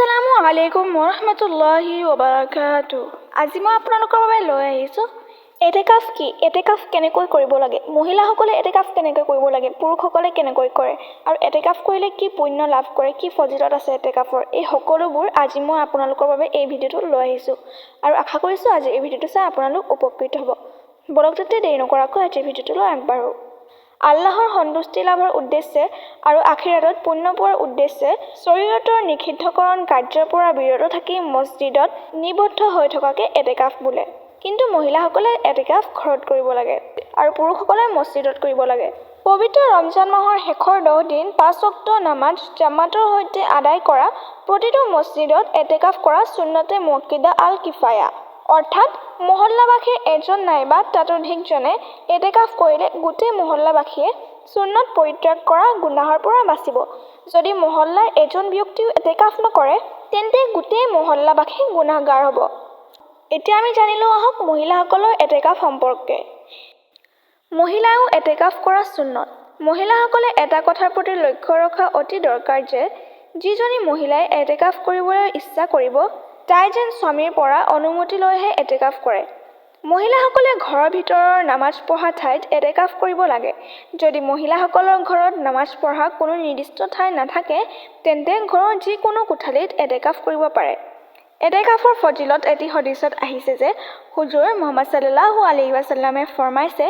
আসসালামু আলাইকুম ওৰহমতুল্লাহি ওবাৰাকাতু আজি মই আপোনালোকৰ বাবে লৈ আহিছোঁ এটেকাফ কি? এটেকাফ কেনেকৈ কৰিব লাগে? মহিলাসকলে এটেকাফ কেনেকৈ কৰিব লাগে? পুৰুষসকলে কেনেকৈ কৰে? আৰু এটেকাফ কৰিলে কি পুণ্য লাভ কৰে? কি ফজিলত আছে এটেকাফৰ? এই সকলোবোৰ আজি মই আপোনালোকৰ বাবে এই ভিডিঅ'টো লৈ আহিছোঁ। আৰু আশা কৰিছোঁ আজি এই ভিডিঅ'টো চাই আপোনালোক উপকৃত হ'ব। বলক যাতে দেৰি নকৰাকৈ আজিৰ ভিডিঅ'টোলৈ আগবাঢ়োঁ। আল্লাহৰ সন্তুষ্টি লাভৰ উদ্দেশ্যে আৰু আখিৰাতত পুণ্য পোৱাৰ উদ্দেশ্যে শৰীৰতৰ নিষিদ্ধকৰণ কাৰ্যৰ পৰা বিৰত থাকি মছজিদত নিবদ্ধ হৈ থকাকে এটেকাফ বোলে। কিন্তু মহিলাসকলে এটেকাফ ঘৰত কৰিব লাগে আৰু পুৰুষসকলে মছজিদত কৰিব লাগে। পবিত্ৰ ৰমজান মাহৰ শেষৰ দহ দিন পাঁচ অক্ট নামাজ জামাতৰ সৈতে আদায় কৰা প্ৰতিটো মছজিদত এটেকাফ কৰা সুন্নতে মুৱক্কিদা আল কিফায়া অৰ্থাৎ মহল্লাবাসীৰ এজন নাইবা তাতোধিকজনে এটেকাফ কৰিলে গোটেই মহল্লাবাসীয়ে সুন্নত পৰিত্যাগ কৰা গুনাহৰ পৰা বাচিব। যদি মহল্লাৰ এজন ব্যক্তিও এটেকাফ নকৰে তেন্তে গোটেই মহল্লাবাসী গুনাহগাৰ হ'ব। এতিয়া আমি জানিলোঁ আহক মহিলাসকলৰ এটেকাফ সম্পৰ্কে। মহিলাইও এটেকাফ কৰা সুন্নত মহিলাসকলে এটা কথাৰ প্ৰতি লক্ষ্য ৰখা অতি দৰকাৰ যে যিজনী মহিলাই এটেকাফ কৰিবলৈ ইচ্ছা কৰিব তাই যেন স্বামীৰ পৰা অনুমতি লৈহে এটেকাফ কৰে। মহিলাসকলে ঘৰৰ ভিতৰৰ নামাজ পঢ়া ঠাইত এটেকাফ কৰিব লাগে। যদি মহিলাসকলৰ ঘৰত নামাজ পঢ়া কোনো নিৰ্দিষ্ট ঠাই নাথাকে তেন্তে ঘৰৰ যিকোনো কোঠালিত এটেকাফ কৰিব পাৰে। এটেকাফৰ ফজিলত এটি হদিছত আহিছে যে হুজুৰ মহম্মদ চাল্লাহু আলহি ৱাচাল্লামে ফৰমাইছে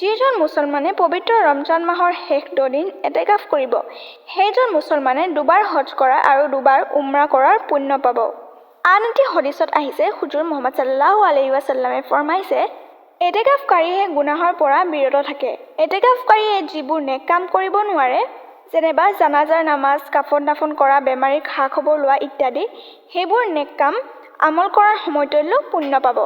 যিজন মুছলমানে পবিত্ৰ ৰমজান মাহৰ শেষ দদিন এটেকাফ কৰিব সেইজন মুছলমানে দুবাৰ হজ কৰা আৰু দুবাৰ উমৰা কৰাৰ পুণ্য পাব। আন এটি হদিছত আহিছে হুজুৰ মহম্মদ চাল্লাহু আলহি ৱাচাল্লামে ফৰমাইছে এটেকাফকাৰীহে গুনাহৰ পৰা বিৰত থাকে। এটেকাফকাৰীয়ে যিবোৰ নেক কাম কৰিব নোৱাৰে যেনেবা জানাজাৰ নামাজ কাফন দাফন কৰা বেমাৰীৰ খা খবৰ লোৱা ইত্যাদি সেইবোৰ নেক কাম আমল কৰাৰ সময়তলৈও পুণ্য পাব।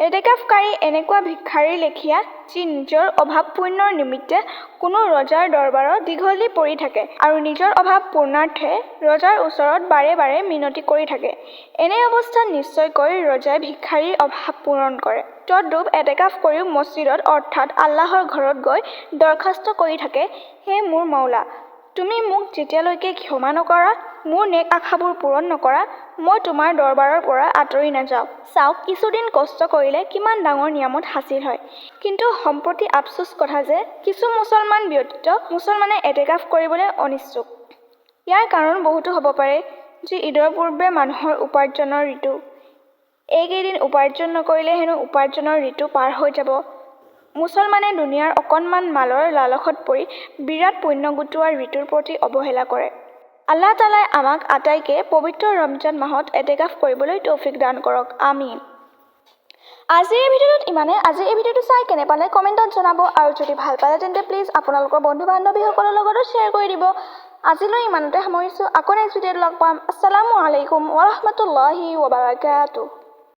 এটেকাফকাৰী এনেকুৱা ভিক্ষাৰীৰ লেখীয়া, যি নিজৰ অভাৱ পূৰ্ণৰ নিমিত্তে কোনো ৰজাৰ দৰবাৰত দীঘলী পৰি থাকে আৰু নিজৰ অভাৱ পূৰ্ণাৰ্থে ৰজাৰ ওচৰত বাৰে বাৰে মিনতি কৰি থাকে। এনে অৱস্থাত নিশ্চয়কৈ ৰজাই ভিক্ষাৰীৰ অভাৱ পূৰণ কৰে। তদ্ৰূপ এটেকাফ কৰিও মছজিদত, অৰ্থাৎ আল্লাহৰ ঘৰত গৈ দৰখাস্ত কৰি থাকে, হে মোৰ মাওলা তুমি মোক যেতিয়ালৈকে ক্ষমা নকৰা মোৰ নেক আশাবোৰ পূৰণ নকৰা মই তোমাৰ দৰবাৰৰ পৰা আঁতৰি নাযাওঁ। চাওক কিছুদিন কষ্ট কৰিলে কিমান ডাঙৰ নিয়ামত হাচিল হয়। কিন্তু সম্প্ৰতি আফচোচ কথা যে কিছু মুছলমান ব্যতীত মুছলমানে এটেকাফ কৰিবলৈ অনিচ্ছুক। ইয়াৰ কাৰণ বহুতো হ'ব পাৰে যি ঈদৰ পূৰ্বে মানুহৰ উপাৰ্জনৰ ঋতু। এইকেইদিন উপাৰ্জন নকৰিলে হেনো উপাৰ্জনৰ ঋতু পাৰ হৈ যাব। মুছলমানে দুনিয়াৰ অকণমান মালৰ লালসত পৰি বিৰাট পুণ্য গোটোৱাৰ ঋতুৰ প্ৰতি অৱহেলা কৰে। আল্লাহ তালাই আমাক আটাইকে পবিত্ৰ ৰমজান মাহত এটেকাফ কৰিবলৈ তৌফিক দান কৰক। আমিন। আজিৰ এই ভিডিঅ'টোত ইমানে আজি এই ভিডিঅ'টো চাই কেনে পালে কমেণ্টত জনাব আৰু যদি ভাল পালে তেন্তে প্লিজ আপোনালোকৰ বন্ধু বান্ধৱীসকলৰ লগতো শ্বেয়াৰ কৰি দিব। আজিলৈ ইমানতে সামৰিছোঁ। আকৌ নেক্সট ভিডিঅ'ত লগ পাম। আছালামু আলাইকুম ওৰহমতুল্লাহি ৱবাৰকাতুহ।